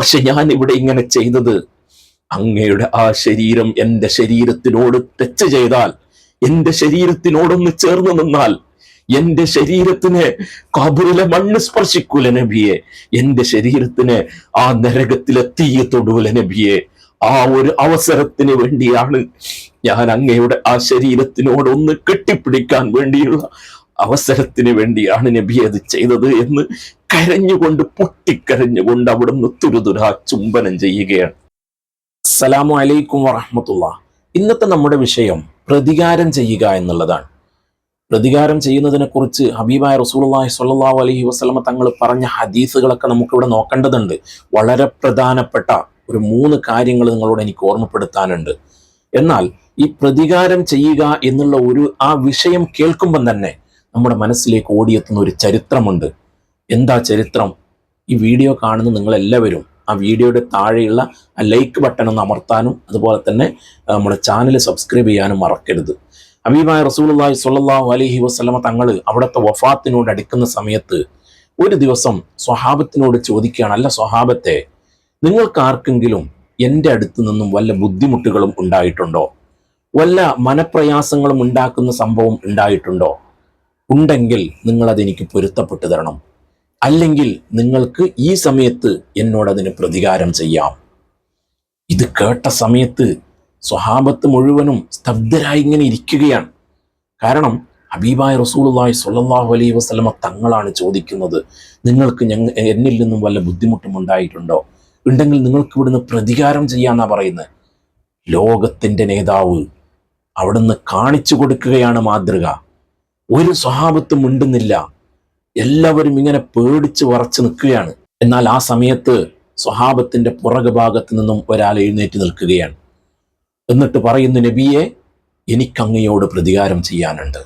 പക്ഷെ ഞാൻ ഇവിടെ ഇങ്ങനെ ചെയ്തത് അങ്ങയുടെ ആ ശരീരം എന്റെ ശരീരത്തിനോട് ടച്ച് ചെയ്താൽ എന്റെ ശരീരത്തിനോടൊന്ന് ചേർന്ന് നിന്നാൽ എന്റെ ശരീരത്തിന് കബറിലെ മണ്ണ് സ്പർശിക്കൂല നബിയെ. എന്റെ ശരീരത്തിന് ആ നരകത്തിലെ തീയ തൊടുവല നബിയെ. ആ ഒരു അവസരത്തിന് വേണ്ടിയാണ് ഞാൻ അങ്ങയുടെ ആ ശരീരത്തിനോടൊന്ന് കെട്ടിപ്പിടിക്കാൻ വേണ്ടിയുള്ള അവസരത്തിന് വേണ്ടിയാണ് നബി അത് ചെയ്തത് എന്ന് കരഞ്ഞുകൊണ്ട് പൊട്ടിക്കരഞ്ഞുകൊണ്ട് അവിടുന്ന് തുരുതുരാ ചുംബനം ചെയ്യുകയാണ്. അസ്സലാമു അലൈക്കും വറഹമത്തുള്ള. ഇന്നത്തെ നമ്മുടെ വിഷയം പ്രതികാരം ചെയ്യുക എന്നുള്ളതാണ്. പ്രതികാരം ചെയ്യുന്നതിനെ കുറിച്ച് ഹബീബായ റസൂലുള്ളാഹി സ്വല്ലല്ലാഹു അലൈഹി വസല്ലമ തങ്ങൾ പറഞ്ഞ ഹദീസുകളൊക്കെ നമുക്കിവിടെ നോക്കേണ്ടതുണ്ട്. വളരെ പ്രധാനപ്പെട്ട ഒരു മൂന്ന് കാര്യങ്ങൾ നിങ്ങളോട് എനിക്ക് ഓർമ്മപ്പെടുത്താനുണ്ട്. എന്നാൽ ഈ പ്രതികാരം ചെയ്യുക എന്നുള്ള ഒരു ആ വിഷയം കേൾക്കുമ്പം തന്നെ നമ്മുടെ മനസ്സിലേക്ക് ഓടിയെത്തുന്ന ഒരു ചരിത്രമുണ്ട്. എന്താ ചരിത്രം? ഈ വീഡിയോ കാണുന്ന നിങ്ങളെല്ലാവരും ആ വീഡിയോയുടെ താഴെയുള്ള ആ ലൈക്ക് ബട്ടൺ ഒന്ന് അമർത്താനും അതുപോലെ തന്നെ നമ്മുടെ ചാനൽ സബ്സ്ക്രൈബ് ചെയ്യാനും മറക്കരുത്. ഹബീബായ റസൂലുള്ളാഹി സ്വല്ലല്ലാഹു അലഹി വസ്ലമ തങ്ങൾ അവിടുത്തെ വഫാത്തിനോട് അടുക്കുന്ന സമയത്ത് ഒരു ദിവസം സ്വഹാബത്തിനോട് ചോദിക്കുകയാണ് അല്ല സ്വഹാബത്തെ നിങ്ങൾക്കാർക്കെങ്കിലും എന്റെ അടുത്ത് നിന്നും വല്ല ബുദ്ധിമുട്ടുകളും ഉണ്ടായിട്ടുണ്ടോ? വല്ല മനപ്രയാസങ്ങളും ഉണ്ടാക്കുന്ന സംഭവം ഉണ്ടായിട്ടുണ്ടോ? ഉണ്ടെങ്കിൽ നിങ്ങൾ അതെനിക്ക് പൊരുത്തപ്പെട്ടു തരണം. അല്ലെങ്കിൽ നിങ്ങൾക്ക് ഈ സമയത്ത് എന്നോട് അതിന് പ്രതികാരം ചെയ്യാം. ഇത് കേട്ട സമയത്ത് സ്വഹാബത്ത് മുഴുവനും സ്തബ്ധരായി ഇങ്ങനെ ഇരിക്കുകയാണ്. കാരണം ഹബീബായ റസൂലുള്ളാഹി സ്വല്ലല്ലാഹു അലൈഹി വസല്ലമ തങ്ങളാണ് ചോദിക്കുന്നത് നിങ്ങൾക്ക് ഞങ്ങ എന്നിൽ നിന്നും വല്ല ബുദ്ധിമുട്ടും ഉണ്ടായിട്ടുണ്ടോ? ഉണ്ടെങ്കിൽ നിങ്ങൾക്ക് ഇവിടുന്ന് പ്രതികാരം ചെയ്യാന്നാ പറയുന്നത്. ലോകത്തിന്റെ നേതാവ് അവിടുന്ന് കാണിച്ചു കൊടുക്കുകയാണ് മാതൃക. ഒരു സ്വഭാവത്തും മിണ്ടുന്നില്ല. എല്ലാവരും ഇങ്ങനെ പേടിച്ച് വറച്ച് നിൽക്കുകയാണ്. എന്നാൽ ആ സമയത്ത് സ്വഹാബത്തിന്റെ പുറകു ഭാഗത്ത് നിന്നും ഒരാൾ എഴുന്നേറ്റ് നിൽക്കുകയാണ്. എന്നിട്ട് പറയുന്നു നബിയെ എനിക്കങ്ങയോട് പ്രതികാരം ചെയ്യാനുണ്ട്.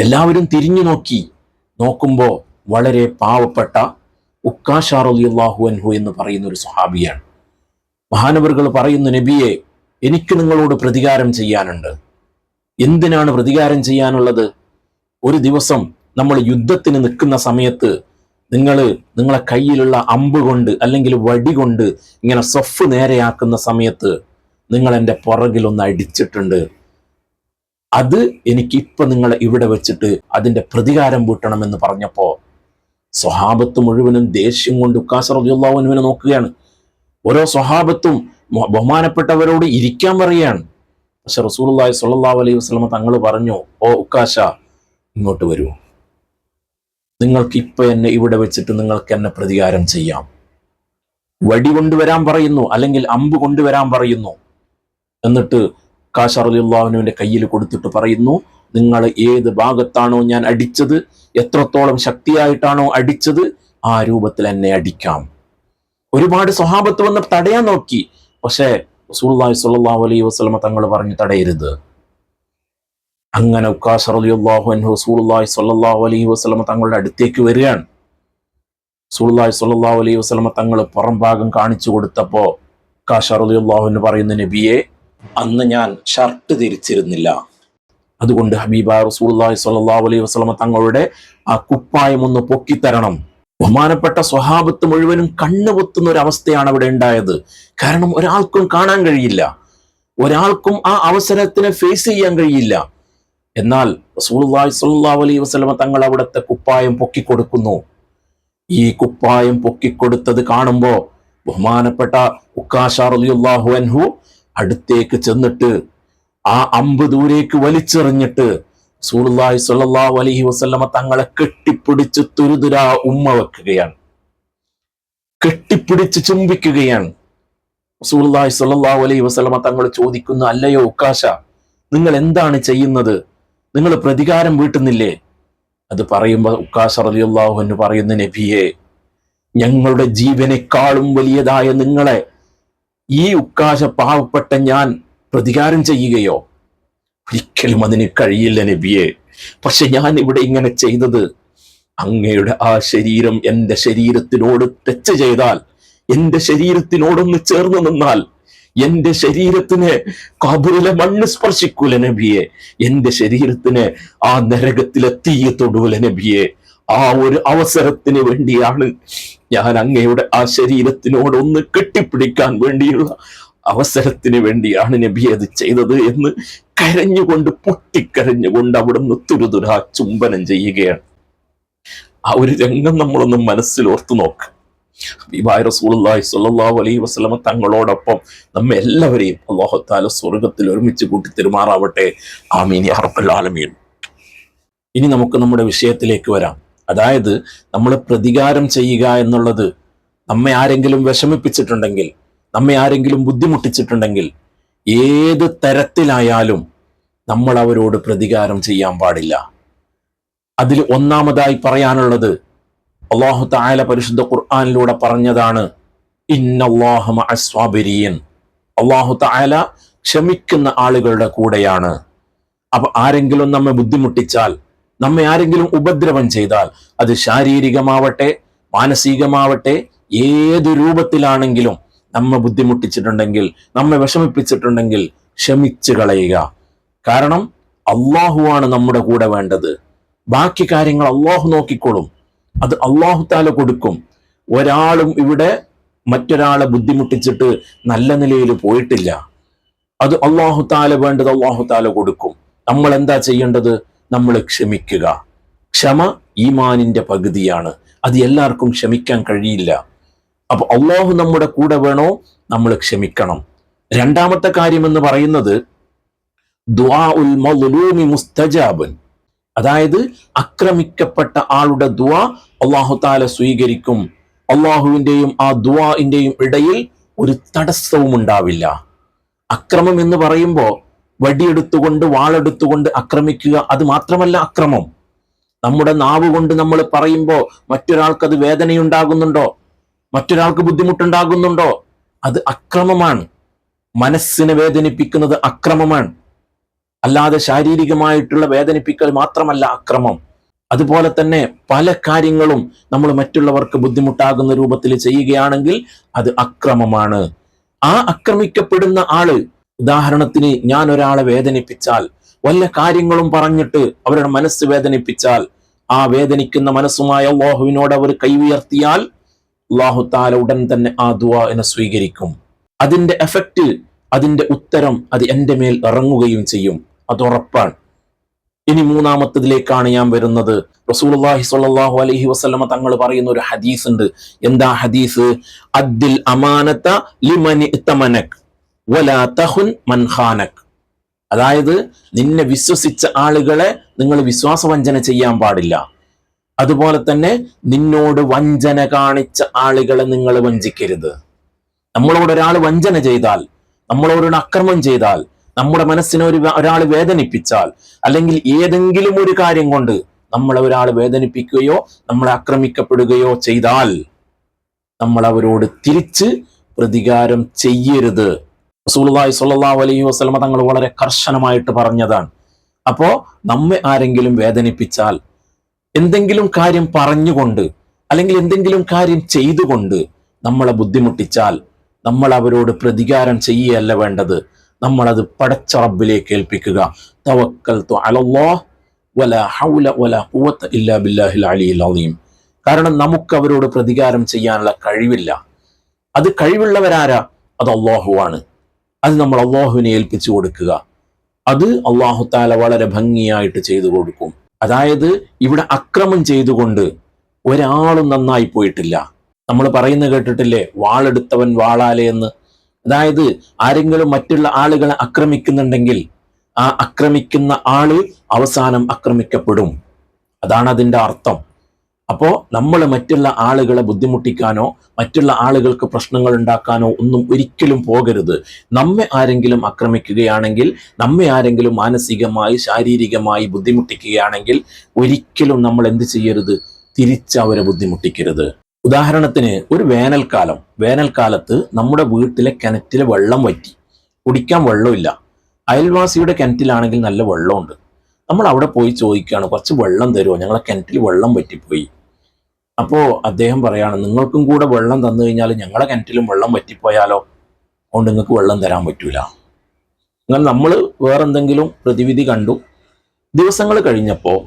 എല്ലാവരും തിരിഞ്ഞു നോക്കി. നോക്കുമ്പോൾ വളരെ പാവപ്പെട്ട ഉക്കാഷാറുല്ലാഹു അൻഹു എന്ന് പറയുന്ന ഒരു സ്വഹാബിയാണ്. മഹാനവറുകൾ പറയുന്നു നബിയെ എനിക്ക് നിങ്ങളോട് പ്രതികാരം ചെയ്യാനുണ്ട്. എന്തിനാണ് പ്രതികാരം ചെയ്യാനുള്ളത്? ഒരു ദിവസം നമ്മൾ യുദ്ധത്തിന് നിൽക്കുന്ന സമയത്ത് നിങ്ങൾ നിങ്ങളെ കയ്യിലുള്ള അമ്പ് കൊണ്ട് അല്ലെങ്കിൽ വടി കൊണ്ട് ഇങ്ങനെ സഫ് നേരെയാക്കുന്ന സമയത്ത് നിങ്ങൾ എന്റെ പുറകിലൊന്ന് അടിച്ചിട്ടുണ്ട്. അത് എനിക്ക് നിങ്ങൾ നിങ്ങളെ ഇവിടെ വെച്ചിട്ട് അതിന്റെ പ്രതികാരം വീട്ടണമെന്ന് പറഞ്ഞപ്പോൾ സ്വഹാബത്ത് മുഴുവനും ദേഷ്യം കൊണ്ട് ഉക്കാസറുദ്ദാഹുവിനെ നോക്കുകയാണ്. ഓരോ സ്വഹാബത്തും ബഹുമാനപ്പെട്ടവരോട് ഇരിക്കാൻ പറയുകയാണ്. പക്ഷെ റസൂലുള്ളാഹി സുല്ലാ അലൈഹി വസ്ലമ തങ്ങൾ പറഞ്ഞു ഓ ഉക്കാശ ഇങ്ങോട്ട് വരൂ. നിങ്ങൾക്കിപ്പോൾ എന്നെ ഇവിടെ വെച്ചിട്ട് നിങ്ങൾക്ക് എന്നെ പ്രതികാരം ചെയ്യാം. വടി കൊണ്ടുവരാൻ പറയുന്നു അല്ലെങ്കിൽ അമ്പ് കൊണ്ടുവരാൻ പറയുന്നു. എന്നിട്ട് കാശറുല്ലാഹുവിന്റെ കയ്യിൽ കൊടുത്തിട്ട് പറയുന്നു നിങ്ങൾ ഏത് ഭാഗത്താണോ ഞാൻ അടിച്ചത് എത്രത്തോളം ശക്തിയായിട്ടാണോ അടിച്ചത് ആ രൂപത്തിൽ എന്നെ അടിക്കാം. ഒരുപാട് സ്വഹാബത്ത് വന്ന് തടയാൻ നോക്കി. പക്ഷേ റസൂലുള്ളാഹി സ്വല്ലല്ലാഹു അലൈഹി വസ്ലമ തങ്ങൾ പറഞ്ഞു തടയരുത്. അങ്ങനെ റളിയല്ലാഹു അൻഹു റസൂലുള്ളാഹി സ്വല്ലല്ലാഹു അലൈഹി വസല്ലമ തങ്ങളുടെ അടുത്തേക്ക് വരികയാണ്. റസൂലുള്ളാഹി സ്വല്ലല്ലാഹു അലൈഹി വസല്ലമ തങ്ങൾ പുറം ഭാഗം കാണിച്ചു കൊടുത്തപ്പോ ഉക്കാസ് എന്ന് പറയുന്ന നബിയെ അന്ന് ഞാൻ ഷർട്ട് തിരിച്ചിരുന്നില്ല അതുകൊണ്ട് ഹബീബ റസൂലുള്ളാഹി സ്വല്ലല്ലാഹു അലൈഹി വസല്ലമ തങ്ങളുടെ ആ കുപ്പായം ഒന്ന് പൊക്കിത്തരണം. ബഹുമാനപ്പെട്ട സ്വഹാബത്ത് മുഴുവനും കണ്ണുപൊത്തുന്ന ഒരു അവസ്ഥയാണ് അവിടെ ഉണ്ടായത്. കാരണം ഒരാൾക്കും കാണാൻ കഴിയില്ല. ഒരാൾക്കും ആ അവസരത്തിനെ ഫേസ് ചെയ്യാൻ കഴിയില്ല. എന്നാൽ റസൂലുള്ളാഹി സ്വല്ലല്ലാഹു അലൈഹി വസല്ലമ തങ്ങൾ അവിടുത്തെ കുപ്പായം പൊക്കിക്കൊടുക്കുന്നു. ഈ കുപ്പായം പൊക്കിക്കൊടുത്തത് കാണുമ്പോ ബഹുമാനപ്പെട്ട റളിയല്ലാഹു അൻഹു അടുത്തേക്ക് ചെന്നിട്ട് ആ അമ്പ് ദൂരേക്ക് വലിച്ചെറിഞ്ഞിട്ട് സൂറുല്ലാഹി സ്വല്ലല്ലാഹു അലൈഹി വസല്ലമ തങ്ങളെ കെട്ടിപ്പിടിച്ച് തുരുതുരാ ഉമ്മ വെക്കുകയാണ്. കെട്ടിപ്പിടിച്ച് ചുംബിക്കുകയാണ്. സൂറുല്ലാഹി സ്വല്ലല്ലാഹു അലൈഹി വസല്ലമ തങ്ങൾ ചോദിക്കുന്നു അല്ലയോ ഉക്കാശ നിങ്ങൾ എന്താണ് ചെയ്യുന്നത്? നിങ്ങൾ പ്രതികാരം വീട്ടുന്നില്ലേ? അത് പറയുമ്പോൾ ഉക്കാസ് അറിയുള്ളാഹു എന്ന് പറയുന്ന നബിയെ ഞങ്ങളുടെ ജീവനേക്കാളും വലിയതായ നിങ്ങളെ ഈ ഉക്കാശ പാവപ്പെട്ട ഞാൻ പ്രതികാരം ചെയ്യുകയോ? ഒരിക്കലും അതിന് കഴിയില്ല നബിയെ. പക്ഷെ ഞാൻ ഇവിടെ ഇങ്ങനെ ചെയ്തത് അങ്ങയുടെ ആ ശരീരം എന്റെ ശരീരത്തിനോട് ടച്ച് ചെയ്താൽ എന്റെ ശരീരത്തിനോടൊന്ന് ചേർന്ന് നിന്നാൽ എന്റെ ശരീരത്തിന് കബറിലെ മണ്ണ് സ്പർശിക്കൂല നബിയെ? എന്റെ ശരീരത്തിന് ആ നരകത്തിലെ തീയ തൊടൂല നബിയെ? ആ ഒരു അവസരത്തിന് വേണ്ടിയാണ് ഞാൻ അങ്ങയുടെ ആ ശരീരത്തിനോട് ഒന്ന് കെട്ടിപ്പിടിക്കാൻ വേണ്ടിയുള്ള അവസരത്തിന് വേണ്ടിയാണ് നബി അത് ചെയ്തത് എന്ന് കരഞ്ഞുകൊണ്ട് പൊട്ടിക്കരഞ്ഞുകൊണ്ട് അവിടുന്ന് തുരുതുരാ ചുംബനം ചെയ്യുകയാണ്. ആ ഒരു രംഗം നമ്മളൊന്ന് മനസ്സിൽ ഓർത്തു നോക്ക്. ഹബീബായ റസൂലുള്ളാഹി സ്വല്ലല്ലാഹു അലൈഹി വസ്ലമ തങ്ങളോടൊപ്പം നമ്മ എല്ലാവരെയും അല്ലാഹു സ്വർഗത്തിൽ ഒരുമിച്ച് കൂട്ടി തെരുമാറാവട്ടെ. ആമീൻ ആലമീൻ. ഇനി നമുക്ക് നമ്മുടെ വിഷയത്തിലേക്ക് വരാം. അതായത് നമ്മൾ പ്രതികാരം ചെയ്യുക എന്നുള്ളത് നമ്മെ ആരെങ്കിലും വിഷമിപ്പിച്ചിട്ടുണ്ടെങ്കിൽ നമ്മെ ആരെങ്കിലും ബുദ്ധിമുട്ടിച്ചിട്ടുണ്ടെങ്കിൽ ഏത് തരത്തിലായാലും നമ്മൾ അവരോട് പ്രതികാരം ചെയ്യാൻ പാടില്ല. അതിൽ ഒന്നാമതായി പറയാനുള്ളത് അള്ളാഹു തായാല പരിശുദ്ധ ഖുർആാനിലൂടെ പറഞ്ഞതാണ് അള്ളാഹു തായാല ക്ഷമിക്കുന്ന ആളുകളുടെ കൂടെയാണ്. അപ്പൊ ആരെങ്കിലും നമ്മെ ബുദ്ധിമുട്ടിച്ചാൽ നമ്മെ ആരെങ്കിലും ഉപദ്രവം ചെയ്താൽ അത് ശാരീരികമാവട്ടെ മാനസികമാവട്ടെ ഏത് രൂപത്തിലാണെങ്കിലും നമ്മെ ബുദ്ധിമുട്ടിച്ചിട്ടുണ്ടെങ്കിൽ നമ്മെ വിഷമിപ്പിച്ചിട്ടുണ്ടെങ്കിൽ ക്ഷമിച്ചു കളയുക. കാരണം അള്ളാഹുവാണ് നമ്മുടെ കൂടെ വേണ്ടത്. ബാക്കി കാര്യങ്ങൾ അള്ളാഹു നോക്കിക്കോളും അത് അള്ളാഹു താല കൊടുക്കും. ഒരാളും ഇവിടെ മറ്റൊരാളെ ബുദ്ധിമുട്ടിച്ചിട്ട് നല്ല നിലയിൽ പോയിട്ടില്ല. അത് അള്ളാഹു താല വേണ്ടത് അള്ളാഹു താല കൊടുക്കും. നമ്മൾ എന്താ ചെയ്യേണ്ടത്? നമ്മൾ ക്ഷമിക്കുക. ക്ഷമ ഈമാനിന്റെ പകുതിയാണ്. അത് എല്ലാവർക്കും ക്ഷമിക്കാൻ കഴിയില്ല. അപ്പൊ അള്ളാഹു നമ്മുടെ കൂടെ വേണോ? നമ്മൾ ക്ഷമിക്കണം. രണ്ടാമത്തെ കാര്യം എന്ന് പറയുന്നത് ദുആ ഉൽ മുസ്തജാബൻ. അതായത് ആക്രമിക്കപ്പെട്ട ആളുടെ ദുആ അള്ളാഹു താല സ്വീകരിക്കും. അള്ളാഹുവിന്റെയും ആ ദുവാന്റെയും ഇടയിൽ ഒരു തടസ്സവും ഉണ്ടാവില്ല. അക്രമം എന്ന് പറയുമ്പോൾ വടിയെടുത്തുകൊണ്ട് വാളെടുത്തുകൊണ്ട് അക്രമിക്കുക അത് മാത്രമല്ല അക്രമം. നമ്മുടെ നാവ് കൊണ്ട് നമ്മൾ പറയുമ്പോൾ മറ്റൊരാൾക്ക് അത് വേദനയുണ്ടാകുന്നുണ്ടോ? മറ്റൊരാൾക്ക് ബുദ്ധിമുട്ടുണ്ടാകുന്നുണ്ടോ? അത് അക്രമമാണ്. മനസ്സിനെ വേദനിപ്പിക്കുന്നത് അക്രമമാണ്. അല്ലാതെ ശാരീരികമായിട്ടുള്ള വേദനിപ്പിക്കൽ മാത്രമല്ല അക്രമം. അതുപോലെ തന്നെ പല കാര്യങ്ങളും നമ്മൾ മറ്റുള്ളവർക്ക് ബുദ്ധിമുട്ടാകുന്ന രൂപത്തിൽ ചെയ്യുകയാണെങ്കിൽ അത് അക്രമമാണ്. ആ അക്രമിക്കപ്പെടുന്ന ആൾ ഉദാഹരണത്തിന് ഞാൻ ഒരാളെ വേദനിപ്പിച്ചാൽ വല്ല കാര്യങ്ങളും പറഞ്ഞിട്ട് അവരുടെ മനസ്സ് വേദനിപ്പിച്ചാൽ ആ വേദനിക്കുന്ന മനസ്സുമായ അള്ളാഹുവിനോട് അവർ കൈ അള്ളാഹു താല ഉടൻ തന്നെ ആ ദുവാ എന്നെ സ്വീകരിക്കും. അതിന്റെ എഫക്റ്റ് അതിന്റെ ഉത്തരം അത് എന്റെ മേൽ ഇറങ്ങുകയും ചെയ്യും. അത് ഉറപ്പാണ്. ഇനി മൂന്നാമത്തതിലേക്കാണ് ഞാൻ വരുന്നത്. റസൂലുള്ളാഹി സ്വല്ലല്ലാഹു അലഹി വസ്ലമ തങ്ങൾ പറയുന്ന ഒരു ഹദീസ് ഉണ്ട് എന്താ ഹദീസ്? അദ്ദിൽ അമാനത ലിമനി ഇത്തമനക് വലാ തഹുൻ മൻ ഖാനക്. അതായത് നിന്നെ വിശ്വസിച്ച ആളുകളെ നിങ്ങൾ വിശ്വാസവഞ്ചന ചെയ്യാൻ പാടില്ല. അതുപോലെ തന്നെ നിന്നോട് വഞ്ചന കാണിച്ച ആളുകളെ നിങ്ങൾ വഞ്ചിക്കരുത്. നമ്മളോട് ഒരാൾ വഞ്ചന ചെയ്താൽ നമ്മളോട് അക്രമം ചെയ്താൽ നമ്മുടെ മനസ്സിനെ ഒരു ഒരാൾ വേദനിപ്പിച്ചാൽ അല്ലെങ്കിൽ ഏതെങ്കിലും ഒരു കാര്യം കൊണ്ട് നമ്മളെ ഒരാൾ വേദനിപ്പിക്കുകയോ നമ്മളെ ആക്രമിക്കപ്പെടുകയോ ചെയ്താൽ നമ്മൾ അവരോട് തിരിച്ച് പ്രതികാരം ചെയ്യരുത്. റസൂലുള്ളാഹി സ്വല്ലല്ലാഹു അലൈഹി വസല്ലമ തങ്ങൾ വളരെ കർശനമായിട്ട് പറഞ്ഞതാണ്. അപ്പോ നമ്മെ ആരെങ്കിലും വേദനിപ്പിച്ചാൽ എന്തെങ്കിലും കാര്യം പറഞ്ഞുകൊണ്ട് അല്ലെങ്കിൽ എന്തെങ്കിലും കാര്യം ചെയ്തുകൊണ്ട് നമ്മളെ ബുദ്ധിമുട്ടിച്ചാൽ നമ്മൾ അവരോട് പ്രതികാരം ചെയ്യുകയല്ല വേണ്ടത്. നമ്മളത് പടച്ച റബ്ബിലേക്ക് ഏൽപ്പിക്കുക തവക്കൽ വല ഹൗല ഇല്ലാ ബില്ലാഹിൽ അലീം കാരണം നമുക്ക് അവരോട് പ്രതികാരം ചെയ്യാനുള്ള കഴിവില്ല. അത് കഴിവുള്ളവരാരാ? അത് അള്ളാഹുവാണ് അത് നമ്മൾ അള്ളാഹുവിനെ ഏൽപ്പിച്ചു കൊടുക്കുക. അത് അള്ളാഹു താല വളരെ ഭംഗിയായിട്ട് ചെയ്തു കൊടുക്കും. അതായത് ഇവിടെ അക്രമം ചെയ്തുകൊണ്ട് ഒരാളും നന്നായി പോയിട്ടില്ല. നമ്മൾ പറയുന്ന കേട്ടിട്ടില്ലേ? വാളെടുത്തവൻ വാളാലേ എന്ന് അതായത് ആരെങ്കിലും മറ്റുള്ള ആളുകളെ ആക്രമിക്കുന്നുണ്ടെങ്കിൽ ആ ആക്രമിക്കുന്ന ആൾ അവസാനം ആക്രമിക്കപ്പെടും. അതാണ് അതിന്റെ അർത്ഥം. അപ്പോൾ നമ്മൾ മറ്റുള്ള ആളുകളെ ബുദ്ധിമുട്ടിക്കാനോ മറ്റുള്ള ആളുകൾക്ക് പ്രശ്നങ്ങൾ ഉണ്ടാക്കാനോ ഒന്നും ഒരിക്കലും പോകരുത്. നമ്മെ ആരെങ്കിലും ആക്രമിക്കുകയാണെങ്കിൽ നമ്മെ ആരെങ്കിലും മാനസികമായി ശാരീരികമായി ബുദ്ധിമുട്ടിക്കുകയാണെങ്കിൽ ഒരിക്കലും നമ്മൾ എന്ത് ചെയ്യരുത്? തിരിച്ച് അവരെ ബുദ്ധിമുട്ടിക്കരുത്. ഉദാഹരണത്തിന് ഒരു വേനൽക്കാലം. വേനൽക്കാലത്ത് നമ്മുടെ വീട്ടിലെ കിണറ്റിലെ വെള്ളം വറ്റി. കുടിക്കാൻ വെള്ളമില്ല. അയൽവാസിയുടെ കിണറ്റിലാണെങ്കിൽ നല്ല വെള്ളമുണ്ട്. നമ്മൾ അവിടെ പോയി ചോദിക്കുകയാണ് കുറച്ച് വെള്ളം തരുമോ? ഞങ്ങളെ കിണറ്റിൽ വെള്ളം വറ്റിപ്പോയി. അപ്പോൾ അദ്ദേഹം പറയാണ് നിങ്ങൾക്കും കൂടെ വെള്ളം തന്നു കഴിഞ്ഞാൽ ഞങ്ങളെ കിണറ്റിലും വെള്ളം വറ്റിപ്പോയാലോ? അതുകൊണ്ട് നിങ്ങൾക്ക് വെള്ളം തരാൻ പറ്റൂല. എന്നാൽ നമ്മൾ വേറെന്തെങ്കിലും പ്രതിവിധി കണ്ടു. ദിവസങ്ങൾ കഴിഞ്ഞപ്പോൾ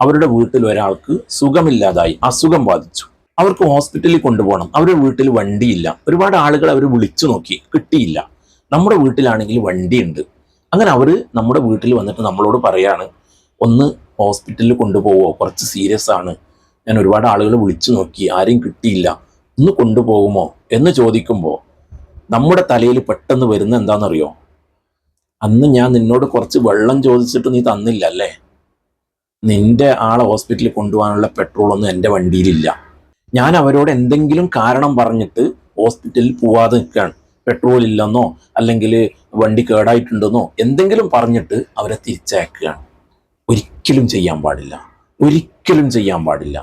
അവരുടെ വീട്ടിൽ ഒരാൾക്ക് സുഖമില്ലാതായി അസുഖം ബാധിച്ചു. അവർക്ക് ഹോസ്പിറ്റലിൽ കൊണ്ടുപോകണം. അവരുടെ വീട്ടിൽ വണ്ടിയില്ല. ഒരുപാട് ആളുകൾ അവർ വിളിച്ചു നോക്കി. കിട്ടിയില്ല. നമ്മുടെ വീട്ടിലാണെങ്കിൽ വണ്ടിയുണ്ട്. അങ്ങനെ അവർ നമ്മുടെ വീട്ടിൽ വന്നിട്ട് നമ്മളോട് പറയാണ് ഒന്ന് ഹോസ്പിറ്റലിൽ കൊണ്ടുപോവോ? കുറച്ച് സീരിയസ് ആണ്. ഞാൻ ഒരുപാട് ആളുകൾ വിളിച്ചു നോക്കി. ആരെയും കിട്ടിയില്ല. ഒന്ന് കൊണ്ടുപോകുമോ? എന്ന് ചോദിക്കുമ്പോൾ നമ്മുടെ തലയിൽ പെട്ടെന്ന് വരുന്ന എന്താണെന്നറിയോ? അന്ന് ഞാൻ നിന്നോട് കുറച്ച് വെള്ളം ചോദിച്ചിട്ട് നീ തന്നില്ല അല്ലേ? നിന്റെ ആളെ ഹോസ്പിറ്റലിൽ കൊണ്ടുപോകാനുള്ള പെട്രോളൊന്നും എന്റെ വണ്ടിയിലില്ല ഞാൻ അവരോട് എന്തെങ്കിലും കാരണം പറഞ്ഞിട്ട് ഹോസ്പിറ്റലിൽ പോവാതെ നിൽക്കുകയാണ്. പെട്രോൾ ഇല്ലെന്നോ അല്ലെങ്കിൽ വണ്ടി കേടായിട്ടുണ്ടെന്നോ എന്തെങ്കിലും പറഞ്ഞിട്ട് അവരെ തിരിച്ചയക്കുകയാണ്. ഒരിക്കലും ചെയ്യാൻ പാടില്ല. ഒരിക്കലും ചെയ്യാൻ പാടില്ല.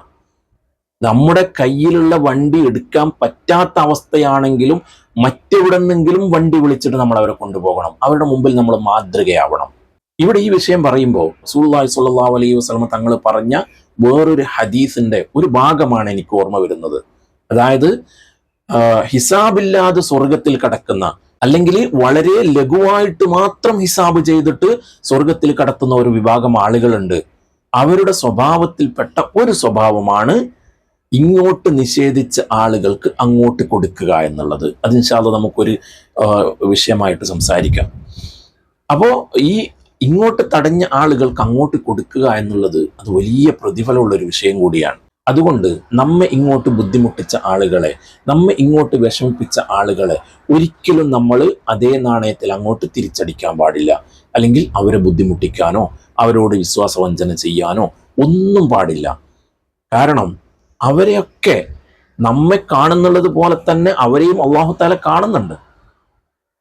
നമ്മുടെ കയ്യിലുള്ള വണ്ടി എടുക്കാൻ പറ്റാത്ത അവസ്ഥയാണെങ്കിലും മറ്റെവിടെന്നെങ്കിലും വണ്ടി വിളിച്ചിട്ട് നമ്മൾ അവരെ കൊണ്ടുപോകണം. അവരുടെ മുമ്പിൽ നമ്മൾ മാതൃകയാവണം. ഇവിടെ ഈ വിഷയം പറയുമ്പോൾ സുല്ലാഹി സുല്ലാ അലൈഹി വസ്ലമ തങ്ങൾ പറഞ്ഞ വേറൊരു ഹദീസിന്റെ ഒരു ഭാഗമാണ് എനിക്ക് ഓർമ്മ വരുന്നത്. അതായത് ഹിസാബില്ലാതെ സ്വർഗത്തിൽ കടക്കുന്ന അല്ലെങ്കിൽ വളരെ ലഘുവായിട്ട് മാത്രം ഹിസാബ് ചെയ്തിട്ട് സ്വർഗത്തിൽ കടത്തുന്ന ഒരു വിഭാഗം ആളുകളുണ്ട്. അവരുടെ സ്വഭാവത്തിൽപ്പെട്ട ഒരു സ്വഭാവമാണ് ഇങ്ങോട്ട് നിഷേധിച്ച ആളുകൾക്ക് അങ്ങോട്ട് കൊടുക്കുക എന്നുള്ളത്. അതിനുശാല നമുക്കൊരു വിഷയമായിട്ട് സംസാരിക്കാം. അപ്പോൾ ഈ ഇങ്ങോട്ട് തടഞ്ഞ ആളുകൾക്ക് അങ്ങോട്ട് കൊടുക്കുക എന്നുള്ളത് അത് വലിയ പ്രതിഫലമുള്ള ഒരു വിഷയം കൂടിയാണ്. അതുകൊണ്ട് നമ്മെ ഇങ്ങോട്ട് ബുദ്ധിമുട്ടിച്ച ആളുകളെ നമ്മെ ഇങ്ങോട്ട് വിഷമിപ്പിച്ച ആളുകളെ ഒരിക്കലും നമ്മൾ അതേ നാണയത്തിൽ അങ്ങോട്ട് തിരിച്ചടിക്കാൻ പാടില്ല. അല്ലെങ്കിൽ അവരെ ബുദ്ധിമുട്ടിക്കാനോ അവരോട് വിശ്വാസവഞ്ചന ചെയ്യാനോ ഒന്നും പാടില്ല. കാരണം അവരെയൊക്കെ നമ്മെ കാണുന്നുള്ളത് പോലെ തന്നെ അവരെയും അള്ളാഹുത്താല കാണുന്നുണ്ട്.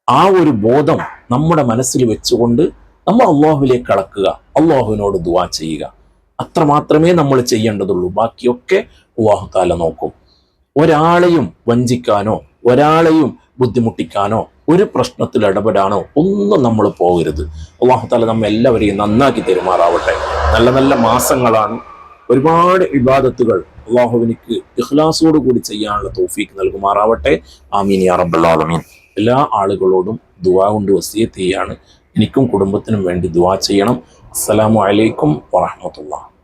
ആ ഒരു ബോധം നമ്മുടെ മനസ്സിൽ വെച്ചുകൊണ്ട് നമ്മൾ അള്ളാഹുവിലേക്ക് കടക്കുക അള്ളാഹുവിനോട് ദുവാ ചെയ്യുക. അത്ര മാത്രമേ നമ്മൾ ചെയ്യേണ്ടതുള്ളൂ. ബാക്കിയൊക്കെ അള്ളാഹു താല നോക്കും. ഒരാളെയും വഞ്ചിക്കാനോ ഒരാളെയും ബുദ്ധിമുട്ടിക്കാനോ ഒരു പ്രശ്നത്തിൽ ഇടപെടാനോ ഒന്നും നമ്മൾ പോകരുത്. അള്ളാഹുത്താല നമ്മൾ നമ്മെ എല്ലാവരെയും നന്നാക്കി തെരുമാറാവട്ടെ. നല്ല നല്ല മാസങ്ങളാണ്. ഒരുപാട് ഇബാദത്തുകൾ അള്ളാഹുവിനിക്ക് ഇഖ്ലാസോട് കൂടി ചെയ്യാനുള്ള തോഫീക്ക് നൽകുമാറാവട്ടെ. ആമീൻ യാ എല്ലാ ആളുകളോടും ദുവാ കൊണ്ട് വസിയത്തെയാണ് എനിക്കും കുടുംബത്തിനും വേണ്ടി ദുവാ ചെയ്യണം. അസ്സലാമു അലൈക്കും വറഹ്മത്തുള്ളാഹി.